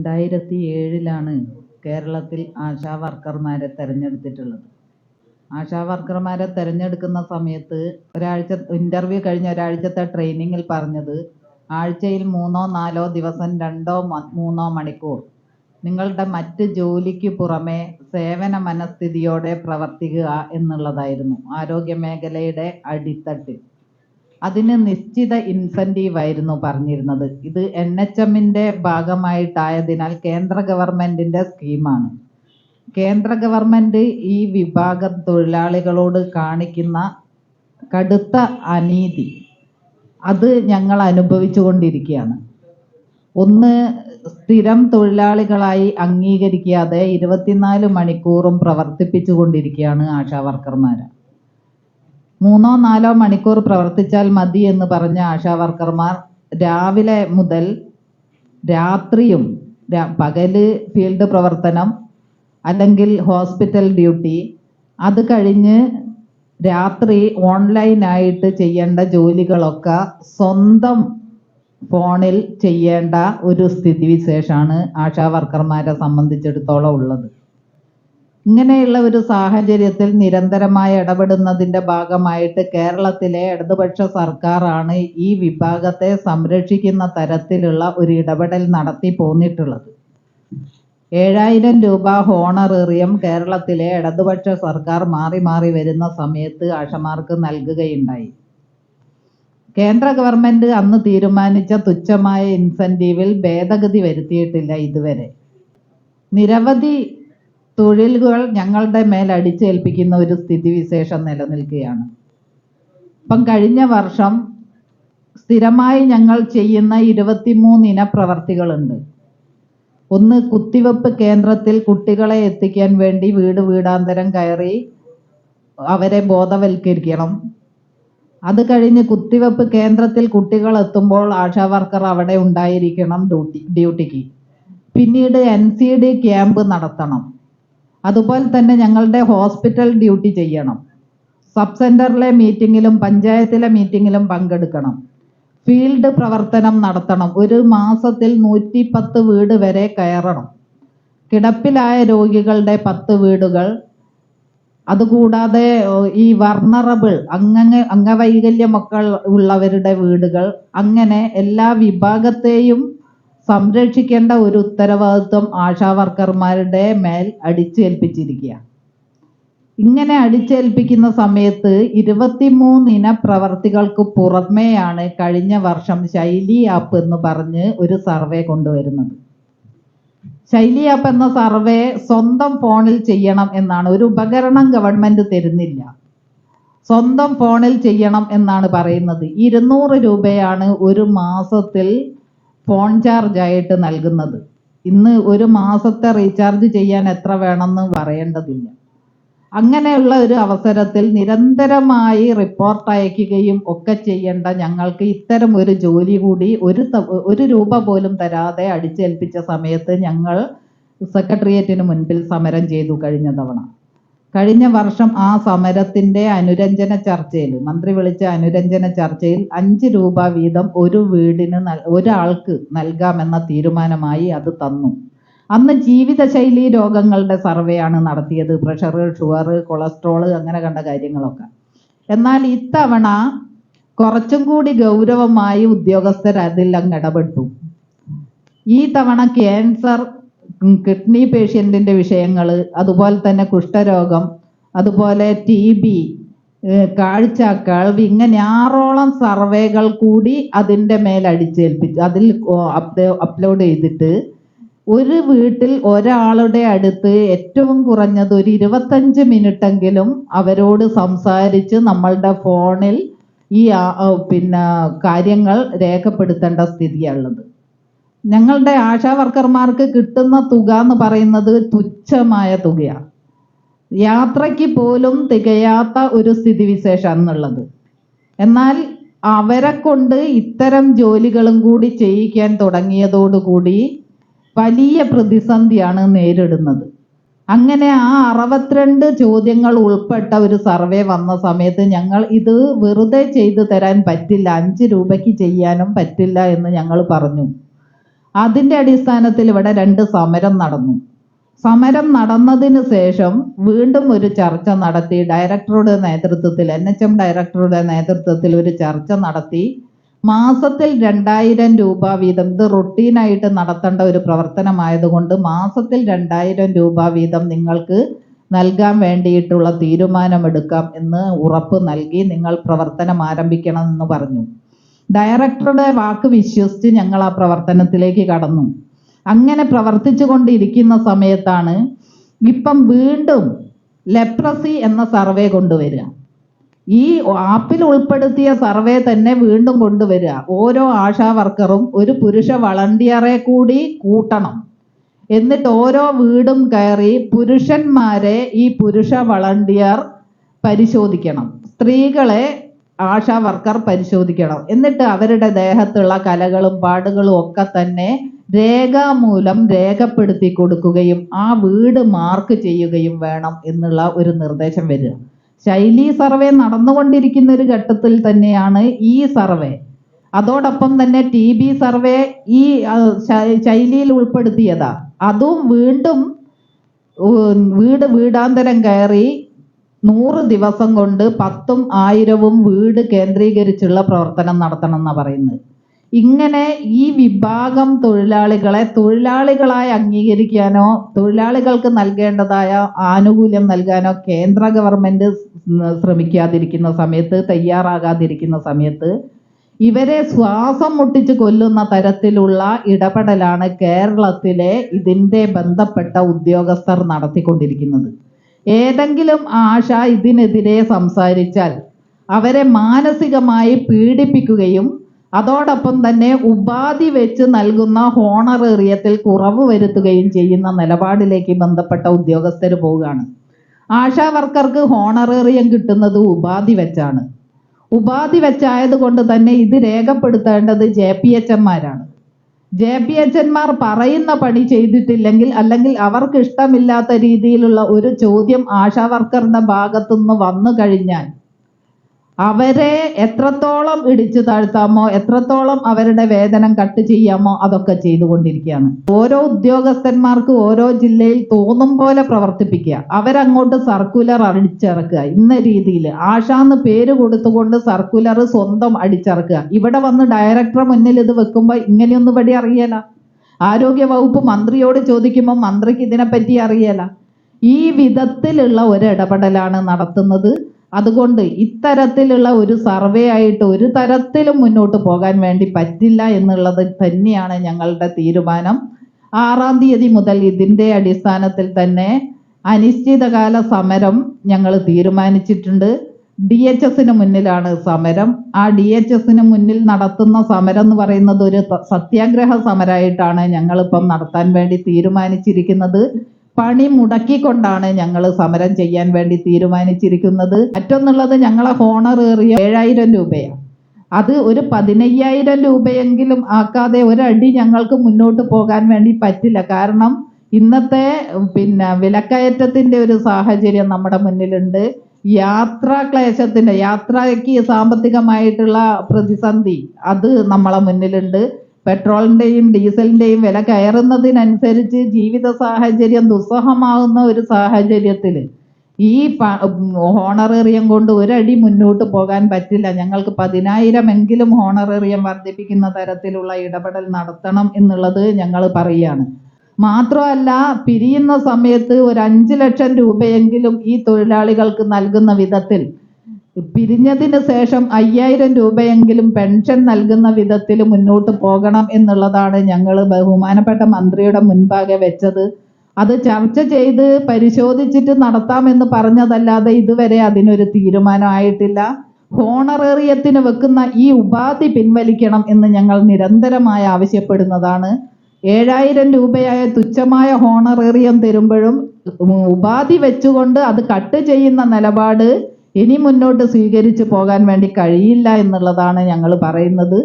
രണ്ടായിരത്തി ഏഴിലാണ് കേരളത്തിൽ ആശാ വർക്കർമാരെ തിരഞ്ഞെടുത്തിട്ടുള്ളത്. ആശാ വർക്കർമാരെ തിരഞ്ഞെടുക്കുന്ന സമയത്ത് ഒരാഴ്ച ഇന്റർവ്യൂ കഴിഞ്ഞ ഒരാഴ്ചത്തെ ട്രെയിനിങ്ങിൽ പറഞ്ഞത് ആഴ്ചയിൽ മൂന്നോ നാലോ ദിവസം രണ്ടോ മൂന്നോ മണിക്കൂർ നിങ്ങളുടെ മറ്റ് ജോലിക്ക് പുറമെ സേവന മനസ്ഥിതിയോടെ പ്രവർത്തിക്കുക എന്നുള്ളതായിരുന്നു. ആരോഗ്യ മേഖലയുടെ അടിത്തട്ടിൽ. അതിന് നിശ്ചിത ഇൻസെന്റീവ് ആയിരുന്നു പറഞ്ഞിരുന്നത്. ഇത് എൻ എച്ച് എമ്മിന്റെ ഭാഗമായിട്ടായതിനാൽ കേന്ദ്ര ഗവൺമെന്റിന്റെ സ്കീമാണ് കേന്ദ്ര ഗവൺമെന്റ് ഈ വിഭാഗം തൊഴിലാളികളോട് കാണിക്കുന്ന കടുത്ത അനീതി അത് ഞങ്ങൾ അനുഭവിച്ചു കൊണ്ടിരിക്കുകയാണ്. ഒന്ന് സ്ഥിരം തൊഴിലാളികളായി അംഗീകരിക്കാതെ ഇരുപത്തിനാല് മണിക്കൂറും പ്രവർത്തിപ്പിച്ചു കൊണ്ടിരിക്കുകയാണ് ആശാ മൂന്നോ നാലോ മണിക്കൂർ പ്രവർത്തിച്ചാൽ മതി എന്ന് പറഞ്ഞ ആശാ വർക്കർമാർ രാവിലെ മുതൽ രാത്രിയും പകൽ ഫീൽഡ് പ്രവർത്തനം അല്ലെങ്കിൽ ഹോസ്പിറ്റൽ ഡ്യൂട്ടി അത് കഴിഞ്ഞ് രാത്രി ഓൺലൈനായിട്ട് ചെയ്യേണ്ട ജോലികളൊക്കെ സ്വന്തം ഫോണിൽ ചെയ്യേണ്ട ഒരു സ്ഥിതിവിശേഷമാണ് ആശാ വർക്കർമാരെ സംബന്ധിച്ചിടത്തോളം ഉള്ളത്. ഇങ്ങനെയുള്ള ഒരു സാഹചര്യത്തിൽ നിരന്തരമായി ഇടപെടുന്നതിന്റെ ഭാഗമായിട്ട് കേരളത്തിലെ ഇടതുപക്ഷ സർക്കാരാണ് ഈ വിഭാഗത്തെ സംരക്ഷിക്കുന്ന തരത്തിലുള്ള ഒരു ഇടപെടൽ നടത്തി പോന്നിട്ടുള്ളത്. ഏഴായിരം രൂപ ഹോണറേറിയം കേരളത്തിലെ ഇടതുപക്ഷ സർക്കാർ മാറി മാറി വരുന്ന സമയത്ത് ആശമാർക്ക് നൽകുകയുണ്ടായി. കേന്ദ്ര ഗവൺമെന്റ് അന്ന് തീരുമാനിച്ച തുച്ഛമായ ഇൻസെന്റീവിൽ ഭേദഗതി വരുത്തിയിട്ടില്ല ഇതുവരെ. നിരവധി തൊഴിലുകൾ ഞങ്ങളുടെ മേൽ അടിച്ചേൽപ്പിക്കുന്ന ഒരു സ്ഥിതിവിശേഷം നിലനിൽക്കുകയാണ്. ഇപ്പം കഴിഞ്ഞ വർഷം സ്ഥിരമായി ഞങ്ങൾ ചെയ്യുന്ന ഇരുപത്തിമൂന്ന് ഇന പ്രവർത്തികളുണ്ട് ഒന്ന് കുത്തിവെപ്പ് കേന്ദ്രത്തിൽ കുട്ടികളെ എത്തിക്കാൻ വേണ്ടി വീട് വീടാന്തരം കയറി അവരെ ബോധവൽക്കരിക്കണം. അത് കഴിഞ്ഞ് കുത്തിവെപ്പ് കേന്ദ്രത്തിൽ കുട്ടികൾ എത്തുമ്പോൾ ആശാ വർക്കർ അവിടെ ഉണ്ടായിരിക്കണം ഡ്യൂട്ടി ഡ്യൂട്ടിക്ക്. പിന്നീട് എൻ സി ഡി ക്യാമ്പ് നടത്തണം. അതുപോലെ തന്നെ ഞങ്ങളുടെ ഹോസ്പിറ്റൽ ഡ്യൂട്ടി ചെയ്യണം. സബ് സെന്ററിലെ മീറ്റിങ്ങിലും പഞ്ചായത്തിലെ മീറ്റിങ്ങിലും പങ്കെടുക്കണം. ഫീൽഡ് പ്രവർത്തനം നടത്തണം. ഒരു മാസത്തിൽ നൂറ്റി പത്ത് വീട് വരെ കയറണം. കിടപ്പിലായ രോഗികളുടെ പത്ത് വീടുകൾ. അതുകൂടാതെ ഈ വർണറബിൾ അങ്ങ അംഗവൈകല്യമൊക്കെ ഉള്ളവരുടെ വീടുകൾ. അങ്ങനെ എല്ലാ വിഭാഗത്തെയും സംരക്ഷിക്കേണ്ട ഒരു ഉത്തരവാദിത്വം ആശാ വർക്കർമാരുടെ മേൽ അടിച്ചേൽപ്പിച്ചിരിക്കുക. ഇങ്ങനെ അടിച്ചേൽപ്പിക്കുന്ന സമയത്ത് ഇരുപത്തിമൂന്ന് ഇന പ്രവർത്തികൾക്ക് പുറമേയാണ് കഴിഞ്ഞ വർഷം ശൈലി ആപ്പ് എന്ന് പറഞ്ഞ് ഒരു സർവേ കൊണ്ടുവരുന്നത്. ശൈലി ആപ്പ് എന്ന സർവേ സ്വന്തം ഫോണിൽ ചെയ്യണം എന്നാണ്. ഒരു ഉപകരണം ഗവൺമെന്റ് തരുന്നില്ല. സ്വന്തം ഫോണിൽ ചെയ്യണം എന്നാണ് പറയുന്നത്. ഇരുന്നൂറ് രൂപയാണ് ഒരു മാസത്തിൽ ഫോൺ ചാർജ് ആയിട്ട് നൽകുന്നത്. ഇന്ന് ഒരു മാസത്തെ റീചാർജ് ചെയ്യാൻ എത്ര വേണമെന്ന് പറയേണ്ടതില്ല. അങ്ങനെയുള്ള ഒരു അവസരത്തിൽ നിരന്തരമായി റിപ്പോർട്ട് അയക്കുകയും ഒക്കെ ചെയ്യേണ്ട ഞങ്ങൾക്ക് ഇത്തരം ഒരു ജോലി കൂടി ഒരു ഒരു രൂപ പോലും തരാതെ അടിച്ചേൽപ്പിച്ച സമയത്ത് ഞങ്ങൾ സെക്രട്ടേറിയറ്റിന് മുൻപിൽ സമരം ചെയ്തു കഴിഞ്ഞ തവണ. കഴിഞ്ഞ വർഷം ആ സമരത്തിന്റെ അനുരഞ്ജന ചർച്ചയിൽ മന്ത്രി വിളിച്ച അനുരഞ്ജന ചർച്ചയിൽ അഞ്ച് രൂപ വീതം ഒരു വീടിന് ഒരാൾക്ക് നൽകാമെന്ന തീരുമാനമായി അത് തന്നു. അന്ന് ജീവിതശൈലി രോഗങ്ങളുടെ സർവേ ആണ് നടത്തിയത് പ്രഷർ ഷുഗർ കൊളസ്ട്രോൾ അങ്ങനെ കണ്ട കാര്യങ്ങളൊക്കെ. എന്നാൽ ഇത്തവണ കുറച്ചും കൂടി ഗൗരവമായി ഉദ്യോഗസ്ഥർ അതിൽ അങ്ങ് ഇടപെട്ടു. ഈ തവണ ക്യാൻസർ കിഡ്നി പേഷ്യന്റിന്റെ വിഷയങ്ങൾ അതുപോലെ തന്നെ കുഷ്ഠരോഗം അതുപോലെ ടി ബി കാഴ്ച കഴിവ് ഇങ്ങനെ ആറോളം സർവേകൾ കൂടി അതിന്റെ മേൽ അടിച്ചേൽപ്പിച്ചു അതിൽ അപ്ലോഡ് ചെയ്തിട്ട് ഒരു വീട്ടിൽ ഒരാളുടെ അടുത്ത് ഏറ്റവും കുറഞ്ഞത് ഒരു ഇരുപത്തഞ്ച് മിനിറ്റെങ്കിലും അവരോട് സംസാരിച്ച് നമ്മളുടെ ഫോണിൽ ഈ പിന്നെ കാര്യങ്ങൾ രേഖപ്പെടുത്തേണ്ട സ്ഥിതിയുള്ളത് ഞങ്ങളുടെ ആശാ വർക്കർമാർക്ക് കിട്ടുന്ന തുക എന്ന് പറയുന്നത് തുച്ഛമായ തുകയാണ്. യാത്രയ്ക്ക് പോലും തികയാത്ത ഒരു സ്ഥിതിവിശേഷം എന്നുള്ളത്. എന്നാൽ അവരെ കൊണ്ട് ഇത്തരം ജോലികളും കൂടി ചെയ്യിക്കാൻ തുടങ്ങിയതോടുകൂടി വലിയ പ്രതിസന്ധിയാണ് നേരിടുന്നത്. അങ്ങനെ ആ അറുപത്തിരണ്ട് ചോദ്യങ്ങൾ ഉൾപ്പെട്ട ഒരു സർവേ വന്ന സമയത്ത് ഞങ്ങൾ ഇത് വെറുതെ ചെയ്തു തരാൻ പറ്റില്ല അഞ്ച് രൂപയ്ക്ക് ചെയ്യാനും പറ്റില്ല എന്ന് ഞങ്ങൾ പറഞ്ഞു. അതിന്റെ അടിസ്ഥാനത്തിൽ ഇവിടെ രണ്ട് സമരം നടന്നു. സമരം നടന്നതിന് ശേഷം വീണ്ടും ഒരു ചർച്ച നടത്തി. ഡയറക്ടറുടെ നേതൃത്വത്തിൽ എൻ എച്ച് എം ഡയറക്ടറുടെ നേതൃത്വത്തിൽ ഒരു ചർച്ച നടത്തി. മാസത്തിൽ രണ്ടായിരം രൂപ വീതം. ഇത് റൊട്ടീനായിട്ട് നടത്തേണ്ട ഒരു പ്രവർത്തനമായതുകൊണ്ട് മാസത്തിൽ രണ്ടായിരം രൂപ വീതം നിങ്ങൾക്ക് നൽകാൻ വേണ്ടിയിട്ടുള്ള തീരുമാനമെടുക്കാം എന്ന് ഉറപ്പ് നൽകി നിങ്ങൾ പ്രവർത്തനം ആരംഭിക്കണം എന്ന് പറഞ്ഞു. ഡയറക്ടറുടെ വാക്ക് വിശ്വസിച്ച് ഞങ്ങൾ ആ പ്രവർത്തനത്തിലേക്ക് കടന്നു. അങ്ങനെ പ്രവർത്തിച്ചു കൊണ്ടിരിക്കുന്ന സമയത്താണ് ഇപ്പം വീണ്ടും ലെപ്രസി എന്ന സർവേ കൊണ്ടുവരിക. ഈ ആപ്പിൽ ഉൾപ്പെടുത്തിയ സർവേ തന്നെ വീണ്ടും കൊണ്ടുവരിക. ഓരോ ആശാ വർക്കറും ഒരു പുരുഷ വളണ്ടിയറെ കൂടി കൂട്ടണം. എന്നിട്ട് ഓരോ വീടും കയറി പുരുഷന്മാരെ ഈ പുരുഷ വളണ്ടിയർ പരിശോധിക്കണം. സ്ത്രീകളെ ആശാ വർക്കർ പരിശോധിക്കണം. എന്നിട്ട് അവരുടെ ദേഹത്തുള്ള കലകളും പാടുകളും ഒക്കെ തന്നെ രേഖാമൂലം രേഖപ്പെടുത്തി കൊടുക്കുകയും ആ വീട് മാർക്ക് ചെയ്യുകയും വേണം എന്നുള്ള ഒരു നിർദ്ദേശം വരിക. ശൈലി സർവേ നടന്നുകൊണ്ടിരിക്കുന്ന ഒരു ഘട്ടത്തിൽ തന്നെയാണ് ഈ സർവേ. അതോടൊപ്പം തന്നെ ടി ബി സർവേ ഈ ശൈലിയിൽ ഉൾപ്പെടുത്തിയതാ. അതും വീണ്ടും വീട് വീടാന്തരം കയറി നൂറ് ദിവസം കൊണ്ട് പത്തും ആയിരവും വീട് കേന്ദ്രീകരിച്ചുള്ള പ്രവർത്തനം നടത്തണം എന്നാണ് പറയുന്നത്. ഇങ്ങനെ ഈ വിഭാഗം തൊഴിലാളികളെ തൊഴിലാളികളായി അംഗീകരിക്കാനോ തൊഴിലാളികൾക്ക് നൽകേണ്ടതായ ആനുകൂല്യം നൽകാനോ കേന്ദ്ര ഗവൺമെന്റ് ശ്രമിക്കാതിരിക്കുന്ന സമയത്ത് തയ്യാറാകാതിരിക്കുന്ന സമയത്ത് ഇവരെ ശ്വാസം മുട്ടിച്ച് കൊല്ലുന്ന തരത്തിലുള്ള ഇടപെടലാണ് കേരളത്തിലെ ഇതിന്റെ ബന്ധപ്പെട്ട ഉദ്യോഗസ്ഥർ നടത്തിക്കൊണ്ടിരിക്കുന്നത്. ഏതെങ്കിലും ആശ ഇതിനെതിരെ സംസാരിച്ചാൽ അവരെ മാനസികമായി പീഡിപ്പിക്കുകയും അതോടൊപ്പം തന്നെ ഉപാധി വെച്ച് നൽകുന്ന ഹോണറേറിയത്തിൽ കുറവ് വരുത്തുകയും ചെയ്യുന്ന നിലപാടിലേക്ക് ബന്ധപ്പെട്ട ഉദ്യോഗസ്ഥർ പോവുകയാണ്. ആശാ വർക്കർക്ക് ഹോണറേറിയം കിട്ടുന്നത് ഉപാധി വെച്ചാണ്. ഉപാധി വെച്ചായത് കൊണ്ട് തന്നെ ഇത് രേഖപ്പെടുത്തേണ്ടത് ജെ പി എച്ച് എമ്മാരാണ് ജെ പി എച്ച് എന്മാർ പറയുന്ന പണി ചെയ്തിട്ടില്ലെങ്കിൽ അല്ലെങ്കിൽ അവർക്ക് ഇഷ്ടമില്ലാത്ത രീതിയിലുള്ള ഒരു ചോദ്യം ആശാ ഭാഗത്തുനിന്ന് വന്നു കഴിഞ്ഞാൽ അവരെ എത്രത്തോളം ഇടിച്ചു താഴ്ത്താമോ എത്രത്തോളം അവരുടെ വേതനം കട്ട് ചെയ്യാമോ അതൊക്കെ ചെയ്തുകൊണ്ടിരിക്കുകയാണ്. ഓരോ ഉദ്യോഗസ്ഥന്മാർക്ക് ഓരോ ജില്ലയിൽ തോന്നും പോലെ പ്രവർത്തിപ്പിക്കുക. അവരങ്ങോട്ട് സർക്കുലർ അടിച്ചിറക്കുക. ഇന്ന രീതിയിൽ ആശാന്ന് പേര് കൊടുത്തുകൊണ്ട് സർക്കുലർ സ്വന്തം അടിച്ചിറക്കുക. ഇവിടെ വന്ന് ഡയറക്ടറെ മുന്നിൽ ഇത് വെക്കുമ്പോൾ ഇങ്ങനെയൊന്നും ഇവിടെ അറിയല. ആരോഗ്യ വകുപ്പ് മന്ത്രിയോട് ചോദിക്കുമ്പോൾ മന്ത്രിക്ക് ഇതിനെപ്പറ്റി അറിയല. ഈ വിധത്തിലുള്ള ഒരു ഇടപെടലാണ് നടത്തുന്നത്. അതുകൊണ്ട് ഇത്തരത്തിലുള്ള ഒരു സർവേ ആയിട്ട് ഒരു തരത്തിലും മുന്നോട്ട് പോകാൻ വേണ്ടി പറ്റില്ല എന്നുള്ളത് തന്നെയാണ് ഞങ്ങളുടെ തീരുമാനം. ആറാം തീയതി മുതൽ ഇതിന്റെ അടിസ്ഥാനത്തിൽ തന്നെ അനിശ്ചിതകാല സമരം ഞങ്ങൾ തീരുമാനിച്ചിട്ടുണ്ട്. ഡി എച്ച് എസിന് മുന്നിലാണ് സമരം. ആ ഡി എച്ച് എസിന് മുന്നിൽ നടത്തുന്ന സമരം എന്ന് പറയുന്നത് ഒരു സത്യാഗ്രഹ സമരമായിട്ടാണ് ഞങ്ങളിപ്പം നടത്താൻ വേണ്ടി തീരുമാനിച്ചിരിക്കുന്നത്. പണി മുടക്കിക്കൊണ്ടാണ് ഞങ്ങൾ സമരം ചെയ്യാൻ വേണ്ടി തീരുമാനിച്ചിരിക്കുന്നത്. മറ്റൊന്നുള്ളത് ഞങ്ങളെ ഹോണർ ഏറിയ ഏഴായിരം രൂപയാണ്. അത് ഒരു പതിനയ്യായിരം രൂപയെങ്കിലും ആക്കാതെ ഒരടി ഞങ്ങൾക്ക് മുന്നോട്ട് പോകാൻ വേണ്ടി പറ്റില്ല. കാരണം ഇന്നത്തെ പിന്നെ വിലക്കയറ്റത്തിന്റെ ഒരു സാഹചര്യം നമ്മുടെ മുന്നിലുണ്ട്. യാത്രാ ക്ലേശത്തിന്റെ യാത്രയ്ക്ക് സാമ്പത്തികമായിട്ടുള്ള പ്രതിസന്ധി അത് നമ്മളെ മുന്നിലുണ്ട്. പെട്രോളിന്റെയും ഡീസലിന്റെയും വില കയറുന്നതിനനുസരിച്ച് ജീവിത സാഹചര്യം ദുസ്സഹമാകുന്ന ഒരു സാഹചര്യത്തിൽ ഈ ഹോണറേറിയം കൊണ്ട് ഒരടി മുന്നോട്ട് പോകാൻ പറ്റില്ല. ഞങ്ങൾക്ക് പതിനായിരം എങ്കിലും ഹോണറേറിയം വർദ്ധിപ്പിക്കുന്ന തരത്തിലുള്ള ഇടപെടൽ നടത്തണം എന്നുള്ളത് ഞങ്ങൾ പറയുകയാണ് മാത്രമല്ല പിരിയുന്ന സമയത്ത് ഒരു അഞ്ച് ലക്ഷം രൂപയെങ്കിലും ഈ തൊഴിലാളികൾക്ക് നൽകുന്ന വിധത്തിൽ പിരിഞ്ഞതിന് ശേഷം അയ്യായിരം രൂപയെങ്കിലും പെൻഷൻ നൽകുന്ന വിധത്തിൽ മുന്നോട്ട് പോകണം എന്നുള്ളതാണ് ഞങ്ങൾ ബഹുമാനപ്പെട്ട മന്ത്രിയുടെ മുൻപാകെ വെച്ചത്. അത് ചർച്ച ചെയ്ത് പരിശോധിച്ചിട്ട് നടത്താമെന്ന് പറഞ്ഞതല്ലാതെ ഇതുവരെ അതിനൊരു തീരുമാനമായിട്ടില്ല. ഹോണറേറിയത്തിന് വെക്കുന്ന ഈ ഉപാധി പിൻവലിക്കണം എന്ന് ഞങ്ങൾ നിരന്തരമായി ആവശ്യപ്പെടുന്നതാണ്. ഏഴായിരം രൂപയായ തുച്ഛമായ ഹോണറേറിയം തരുമ്പോഴും ഉപാധി വെച്ചുകൊണ്ട് അത് കട്ട് ചെയ്യുന്ന നിലപാട് ഇനി മുന്നോട്ട് സ്വീകരിച്ചു പോകാൻ വേണ്ടി കഴിയില്ല എന്നുള്ളതാണ് ഞങ്ങൾ പറയുന്നത്.